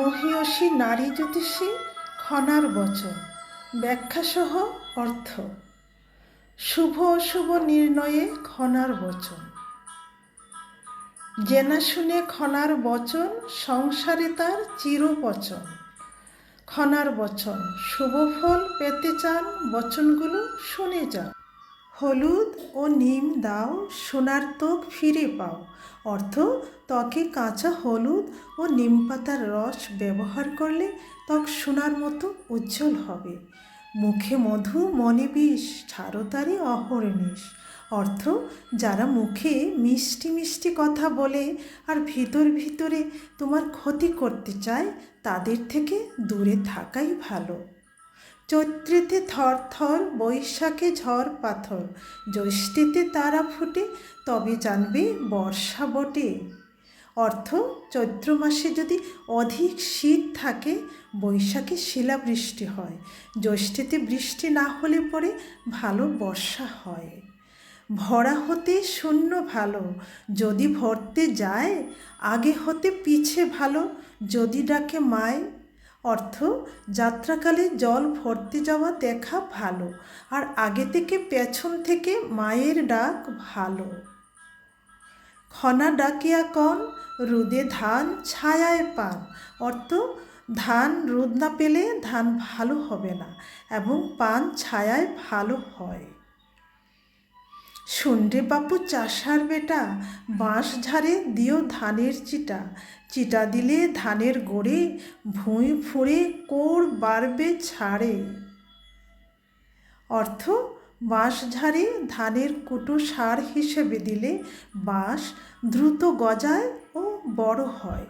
মহিয়সী নারী জ্যোতিষী খনার বচন, ব্যাখ্যাসহ অর্থ। শুভ অশুভ নির্ণয়ে খনার বচন। জেনা শুনে খনার বচন, সংসারে তার চিরপচন। খনার বচন, শুভ ফল পেতে চান বচনগুলো শুনে যাও হলুদ ও নিম দাও, সোনার ত্বক ফিরে পাও। অর্থ, ত্বকে কাঁচা হলুদ ও নিম পাতার রস ব্যবহার করলে ত্বক সোনার মতো উজ্জ্বল হবে। মুখে মধু মনে বিষ ছাড়তারি অহর্নিশ অর্থ, যারা মুখে মিষ্টি মিষ্টি কথা বলে আর ভিতর ভিতরে তোমার ক্ষতি করতে চায়, তাদের থেকে দূরে থাকাই ভালো। চৈত্রেতে থর থর, বৈশাখে ঝড় পাথর। জ্যৈষ্ঠীতে তারা ফুটে, তবে জানবে বর্ষা বটে। অর্থ, চৈত্র মাসে যদি অধিক শীত থাকে, বৈশাখে শিলাবৃষ্টি হয়। জ্যৈষ্ঠীতে বৃষ্টি না হলে পরে ভালো বর্ষা হয়। ভরা হতে শূন্য ভালো, যদি ভরতে যায়, আগে হতে পিছে ভালো, যদি ডাকে মায় অর্থ, যাত্রাকালে জল ভরতে যাওয়া দেখা ভালো, আর আগে থেকে পেছন থেকে মায়ের ডাক ভালো। খনা ডাকিয়া কন, রোদে ধান ছায়ায় পান। অর্থ, ধান রোদ না পেলে ধান ভালো হবে না, এবং পান ছায়ায় ভালো হয়। শুনরে বাপু চাষার বেটা, বাঁশ ঝাড়ে দিও ধানের চিটা। চিটা দিলে ধানের গোড়ে, ভুঁই ফুঁড়ে কোর বাড়বে ছাড়ে। অর্থ, বাঁশ ঝাড়ে ধানের কুটো সার হিসেবে দিলে বাঁশ দ্রুত গজায় ও বড় হয়।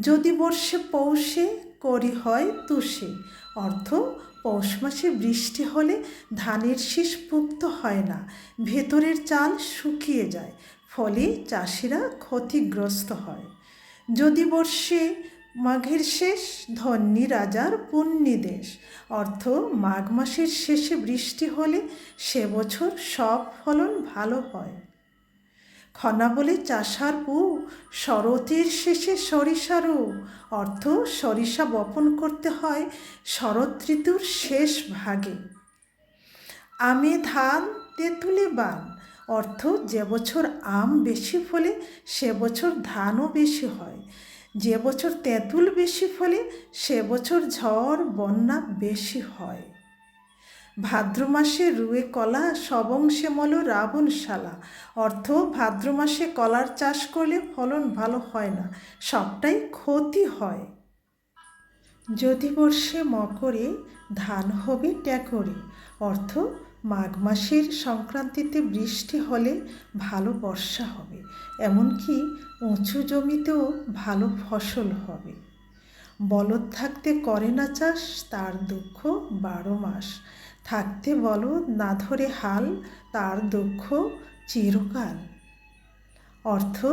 যদি বর্ষে পৌষে, করি হয় তুষে। অর্থ পৌষ মাসে বৃষ্টি হলে ধানের শীষ পুক্ত হয় না, ভেতরের চাল শুকিয়ে যায়, ফলে চাষিরা ক্ষতিগ্রস্ত হয়। যদি বর্ষে মাঘের শেষ, ধন্যী রাজার পুণ্যি দেশ, অর্থ মাঘ মাসের শেষে বৃষ্টি হলে সে বছর সব ফলন ভালো হয়। খনা বলে চাষার পু, শরতের শেষে সরিষারও অর্থ, সরিষা বপন করতে হয় শরৎ ঋতুর শেষ ভাগে। আমে ধান, তেঁতুলে বান। অর্থ, যে বছর আম বেশি ফলে সে বছর ধানও বেশি হয়। যে বছর তেঁতুল বেশি ফলে সে বছর ঝড়, বন্যা বেশি হয়। ভাদ্র মাসে রুয়ে কলা সবংশে মল রাবণশালা অর্থ, ভাদ্র মাসে কলার চাষ করলে ফলন ভালো হয় না, সবটাই ক্ষতি হয়। যদি বর্ষে মকরে ধান হবে ট্যাকরে। অর্থ, মাঘ মাসের সংক্রান্তিতে বৃষ্টি হলে ভালো বর্ষা হবে, এমনকি উঁচু জমিতেও ভালো ফসল হবে। বলদ থাকতে করে না চাষ, তার দুঃখ বারো মাস। থাকতে বলদ না ধরে হাল, তার দুঃখ চিরকাল। অর্থ,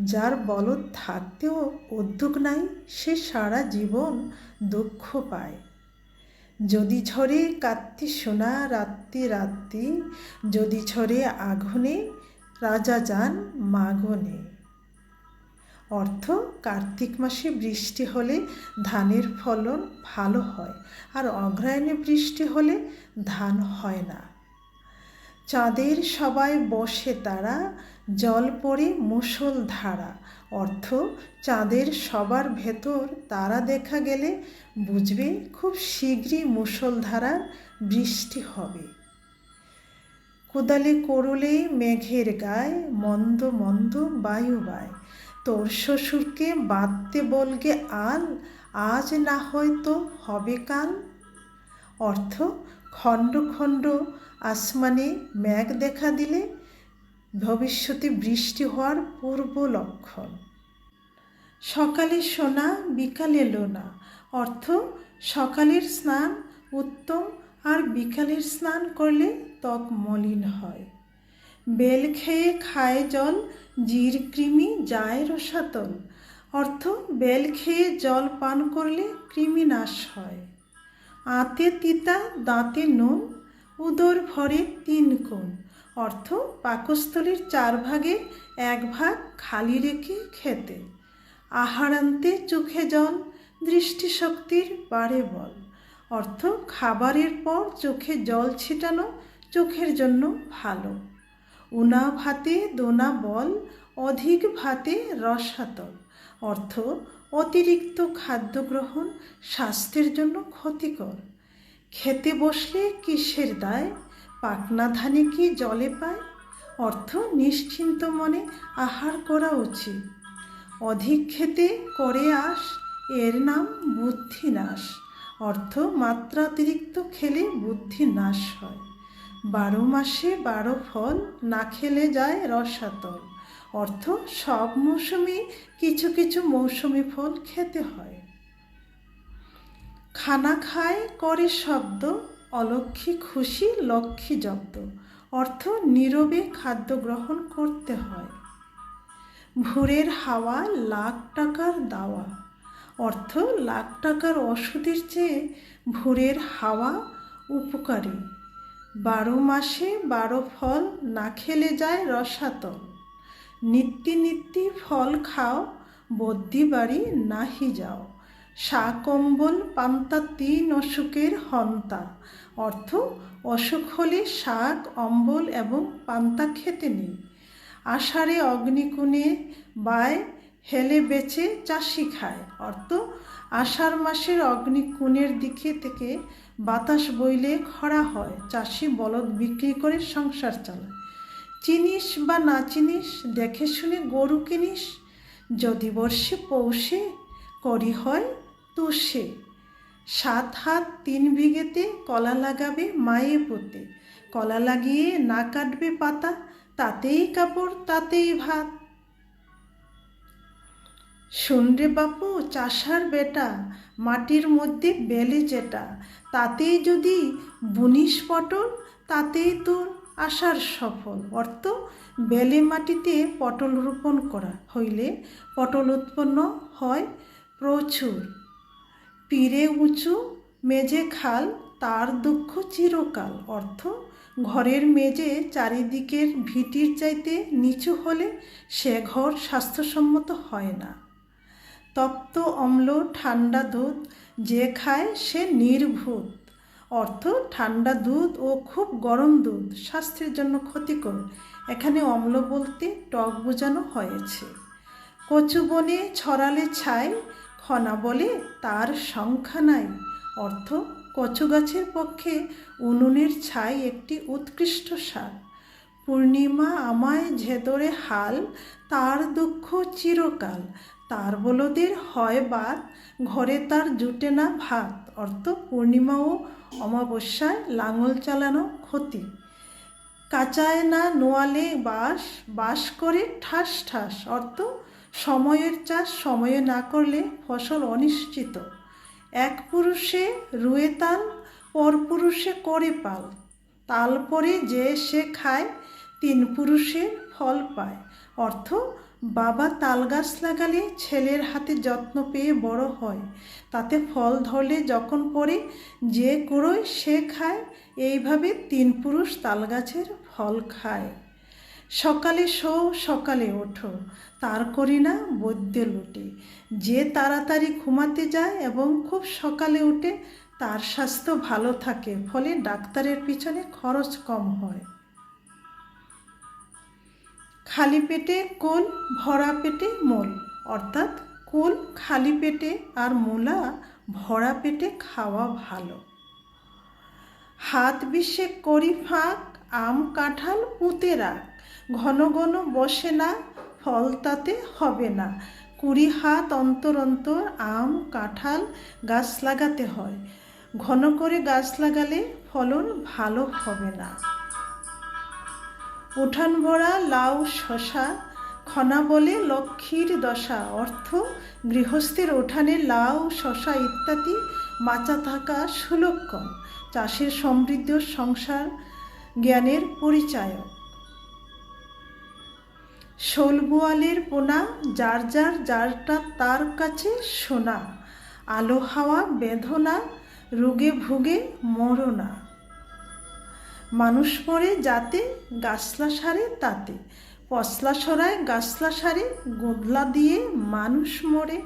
যার বলদ থাকতেও উদ্যোগ নাই, সে সারা জীবন দুঃখ পায়। যদি ঝরে কাত্তি সোনা রাত্রি রাত্রি যদি ঝরে আগুনে, রাজা যান মাগনে। অর্থ, কার্তিক মাসে বৃষ্টি হলে ধানের ফলন ভালো হয় আর অগ্রায়ণে বৃষ্টি হলে ধান হয় না। চাঁদের সবাই বসে তারা, জল পড়ে মুসল ধারা। অর্থ, চাঁদের সবার ভেতর তারা দেখা গেলে বুঝবে খুব শীঘ্রই মুসলধারার বৃষ্টি হবে। কোদালে করলে মেঘের গায়ে মন্দ মন্দ বায়ু বায়। তোর শ্বশুরকে বাঁধতে বলগে আল, আজ না হয়তো হবে কাল। অর্থ, খণ্ড খণ্ড আসমানে মেঘ দেখা দিলে ভবিষ্যতে বৃষ্টি হওয়ার পূর্ব লক্ষণ। সকালে সোনা, বিকালে লোনা। অর্থ, সকালের স্নান উত্তম আর বিকালের স্নান করলে ত্বক মলিন হয়। বেল খেয়ে খায় জল, জির কৃমি যায় রসাতল। অর্থ, বেল খেয়ে জল পান করলে কৃমি নাশ হয়। আতে তিতা, দাঁতে নুন, উদর ভরে তিন কোণ। অর্থ, পাকস্থলীর চার ভাগে এক ভাগ খালি রেখে খেতে। আহারান্তে চোখে জল, দৃষ্টিশক্তির বাড়ে বল। অর্থ, খাবারের পর চোখে জল ছিটানো চোখের জন্য ভালো। উনা ভাতে দোনা বল, অধিক ভাতে রসাতল অর্থ, অতিরিক্ত খাদ্য গ্রহণ স্বাস্থ্যের জন্য ক্ষতিকর। খেতে বসলে কিসের দায়? পাকনা ধানে কি জলে পায়? অর্থ, নিশ্চিন্ত মনে আহার করা উচিত। অধিক খেতে করে আস, এর নাম বুদ্ধি নাশ। অর্থ, মাত্রাতিরিক্ত খেলে বুদ্ধি নাশ হয়। বারো মাসে বারো ফল না খেলে যায় রসাতল। অর্থ, সব মৌসুমে কিছু কিছু মৌসুমি ফল খেতে হয়। খানা খায় করে শব্দ, অলক্ষী খুশি লক্ষ্মী জব্দ। অর্থ, নীরবে খাদ্য গ্রহণ করতে হয়। ভোরের হাওয়া, লাখ টাকার দাওয়া। অর্থ, লাখ টাকার ওষুধের চেয়ে ভোরের হাওয়া উপকারী। বারো মাসে বারো ফল না খেলে যায় রসাতল নিত্যি নিত্যি ফল খাও, বদ্যি বাড়ি নাহি যাও। শাক কম্বল পান্তা তিন অসুখের হন্তা। অর্থ অসুখ হলে শাক, অম্বল এবং পান্তা খেতে নেই। আষাঢ়ে অগ্নিকুণে বায় হেলে বেচে চাষি খায়। অর্থ, আষাঢ় মাসের অগ্নিকুণের দিকে থেকে বাতাস বইলে খরা হয়। চাষি বলদ বিক্রি করে সংসার চালায়। চিনিস বা না চিনিস, দেখে শুনে গরু কিনিস। যদি বর্ষে পৌষে, করি হয় তো সে সাত হাত তিন বিঘেতে কলা লাগাবে মায়ে পোতে। কলা লাগিয়ে না কাটবে পাতা, তাতেই কাপড়, তাতেই ভাত। শুনরে বাপু, চাষার বেটা, মাটির মধ্যে বেলে যেটা, তাতেই যদি বুনিস পটল, তাতেই তোর আশার সফল। অর্থ, বেলে মাটিতে পটল রোপণ করা হইলে পটল উৎপন্ন হয় প্রচুর। পীরে উঁচু মেজে খাল, তার দুঃখ চিরকাল। অর্থ, ঘরের মেজে চারিদিকের ভিটির চাইতে নিচু হলে সে ঘর স্বাস্থ্যসম্মত হয় না। তপ্ত অম্ল ঠান্ডা দুধ যে খায় সে নির্ভূত। অর্থ, ঠান্ডা দুধ ও খুব গরম দুধ স্বাস্থ্যের জন্য ক্ষতিকর। এখানে অম্ল বলতে টক বোঝানো হয়েছে। কচু বনে ছড়ালে ছাই, খনা বলে তার সংখ্যা নাই। অর্থ, কচু গাছের পক্ষে উনুনের ছাই একটি উৎকৃষ্ট সার পূর্ণিমা আমায় ঝেদরে হাল, তার দুঃখ চিরকাল। তার বলদের হয় বাদ, ঘরে তার জুটে না ভাত। অর্থ, পূর্ণিমা ও অমাবস্যায় লাঙল চালানো ক্ষতি। কাচায় না নোয়ালে বাস বাস করে ঠাস ঠাস। অর্থ, সময়ের চাষ সময়ে না করলে ফসল অনিশ্চিত। এক পুরুষে রুয়ে তাল, পর পুরুষে করে পাল। তাল পরে যে সে খায়, তিন পুরুষে ফল পায়। অর্থ বাবা তাল গাছ লাগালে ছেলের হাতে যত্ন পেয়ে বড় হয়। তাতে ফল ধরলে যখন পরে যে কুড়োয় সে খায়। এইভাবে তিন পুরুষ তাল গাছের ফল খায়। সকালে শো, সকালে ওঠো। তার করি না বৈদ্য লুটে। যে তাড়াতাড়ি ঘুমাতে যায় এবং খুব সকালে উঠে, তার স্বাস্থ্য ভালো থাকে, ফলে ডাক্তারের পিছনে খরচ কম হয়। খালি পেটে কোল, ভরা পেটে মোল। অর্থাৎ কোল, খালি পেটে আর মূলা, ভরা পেটে খাওয়া ভালো। হাত বিষে করি ফাঁক, আম কাঁঠাল পুঁতে রাখ ঘন ঘন বসে না, ফল তাতে হবে না। কুড়ি হাত অন্তর অন্তর আম, কাঁঠাল গাছ লাগাতে হয়। ঘন করে গাছ লাগালে ফলন ভালো হবে না। উঠান ভরা লাউ শশা, খনা বলে লক্ষ্মীর দশা, অর্থ গৃহস্থের উঠানে লাউ, শশা ইত্যাদি মাচা থাকা সুলক্ষণ, চাষের সমৃদ্ধ সংসার জ্ঞানের পরিচায়ক। শোলবোয়ালের পোনা, যার যার যারটা তার কাছে সোনা, আলো হাওয়া বেদনা, রোগে ভুগে মরনা। মানুষ মরে যাতে, গাছলা সারে তাতে। পশলা সরায়, গাছলা সারে, গোদলা দিয়ে মানুষ মরে।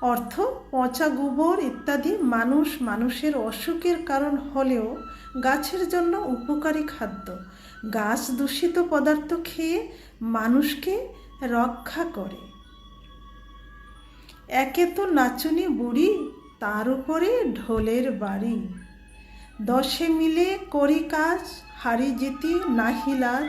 অর্থ, পচা গোবর ইত্যাদি মানুষ মানুষের অসুখের কারণ হলেও গাছের জন্য উপকারী খাদ্য। গাছ দূষিত পদার্থ খেয়ে মানুষকে রক্ষা করে। একে তো নাচুনি বুড়ি, তার উপরে ঢোলের বাড়ি। দশে মিলে করি কাজ হারি জিতি নাহি লাজ।